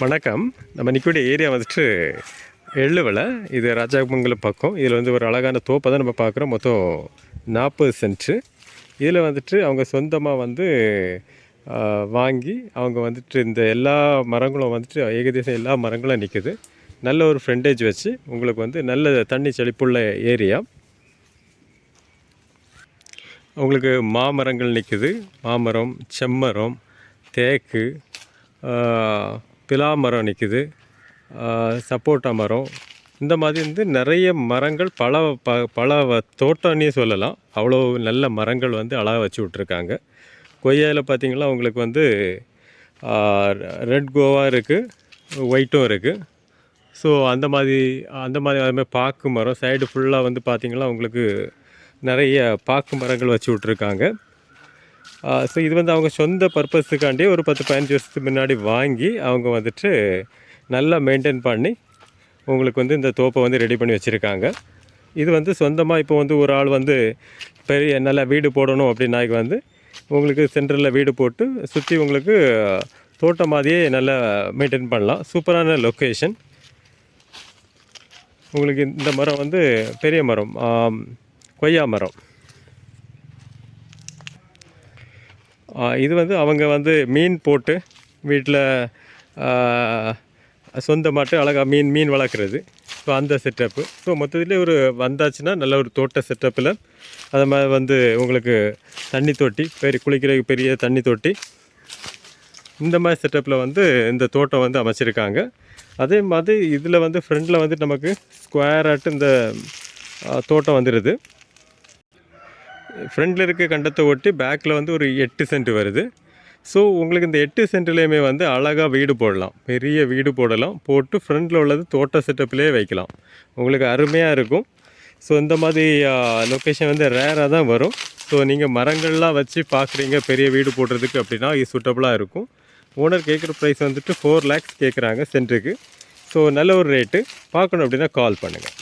வணக்கம். நம்ம நிற்கக்கூடிய ஏரியா வந்துட்டு எள்ளுவலை இது ராஜாமங்கலம் பக்கம். இதில் வந்து ஒரு அழகான தோப்பை தான் நம்ம பார்க்குறோம். மொத்தம் நாற்பது சென்ட்டு. இதில் வந்துட்டு அவங்க சொந்தமாக வந்து வாங்கி அவங்க வந்துட்டு இந்த எல்லா மரங்களும் வந்துட்டு ஏகதேசம் எல்லா மரங்களும் நிற்குது நல்ல ஒரு ஃப்ரெண்டேஜ் வச்சு உங்களுக்கு வந்து நல்ல தண்ணி செழிப்புள்ள ஏரியா. உங்களுக்கு மாமரங்கள் நிற்குது மாமரம் செம்மரம் தேக்கு பிலா மரம் நிற்குது சப்போட்டா மரம். இந்த மாதிரி வந்து நிறைய மரங்கள் பல ப பல வ- தோட்டம்னே சொல்லலாம். அவ்வளோ நல்ல மரங்கள் வந்து அழகாக வச்சு விட்ருக்காங்க கொய்யாவில் பார்த்தீங்கன்னா உங்களுக்கு வந்து ரெட் கோவா இருக்குது ஒயிட்டும் இருக்குது ஸோ அந்த மாதிரி அந்த மாதிரி அது மாதிரி பாக்கு மரம். சைடு ஃபுல்லாக வந்து பார்த்திங்கன்னா உங்களுக்கு நிறைய பாக்கு மரங்கள் வச்சு விட்ருக்காங்க ஸோ இது வந்து அவங்க சொந்த பர்பஸுக்காண்டி ஒரு பத்து பதினஞ்சு வருஷத்துக்கு முன்னாடி வாங்கி அவங்க வந்துட்டு நல்லா மெயின்டைன் பண்ணி உங்களுக்கு வந்து இந்த தோப்பை வந்து ரெடி பண்ணி வச்சுருக்காங்க. இது வந்து சொந்தமாக இப்போ வந்து ஒரு ஆள் வந்து பெரிய நல்லா வீடு போடணும் அப்படின்னாக்கி வந்து உங்களுக்கு சென்டரில் வீடு போட்டு சுற்றி உங்களுக்கு தோட்டம் மாதிரியே நல்லா மெயின்டைன் பண்ணலாம். சூப்பரான லொக்கேஷன் உங்களுக்கு இந்த மரம் வந்து பெரிய மரம் கொய்யா மரம். இது வந்து அவங்க வந்து மீன் போட்டு வீட்டில் சொந்தமாட்டு அழகாக மீன் மீன் வளர்க்குறது. ஸோ அந்த செட்டப்பு ஸோ மொத்தத்துலேயே ஒரு வந்தாச்சுன்னா நல்ல ஒரு தோட்ட செட்டப்பில் அது மாதிரி வந்து உங்களுக்கு தண்ணி தொட்டி பெரிய குளிக்கிறதுக்கு பெரிய தண்ணி தொட்டி. இந்த மாதிரி செட்டப்பில் வந்து இந்த தோட்டம் வந்து அமைச்சிருக்காங்க. அதே மாதிரி இதில் வந்து ஃப்ரண்டில் வந்து நமக்கு ஸ்கொயராட்டு இந்த தோட்டம் வந்துடுது ஃப்ரண்டில் இருக்க கண்டத்தை ஒட்டி பேக்கில் வந்து ஒரு எட்டு சென்ட் வருது. ஸோ உங்களுக்கு இந்த எட்டு சென்ட்லேயுமே வந்து அழகாக வீடு போடலாம். பெரிய வீடு போடலாம். போட்டு ஃப்ரண்டில் உள்ளது தோட்ட செட்டப்லேயே வைக்கலாம். உங்களுக்கு அருமையாக இருக்கும். ஸோ இந்த மாதிரி லொக்கேஷன் வந்து ரேராக தான் வரும். ஸோ நீங்கள் மரங்கள்லாம் வச்சு பார்க்குறீங்க பெரிய வீடு போடுறதுக்கு அப்படின்னா இது சூட்டபுளாக இருக்கும். ஓனர் கேட்குற ப்ரைஸ் வந்துட்டு ஃபோர் லேக்ஸ் கேட்குறாங்க சென்ட்டுக்கு ஸோ நல்ல ஒரு ரேட்டு பார்க்கணும் அப்படின்னா கால் பண்ணுங்கள்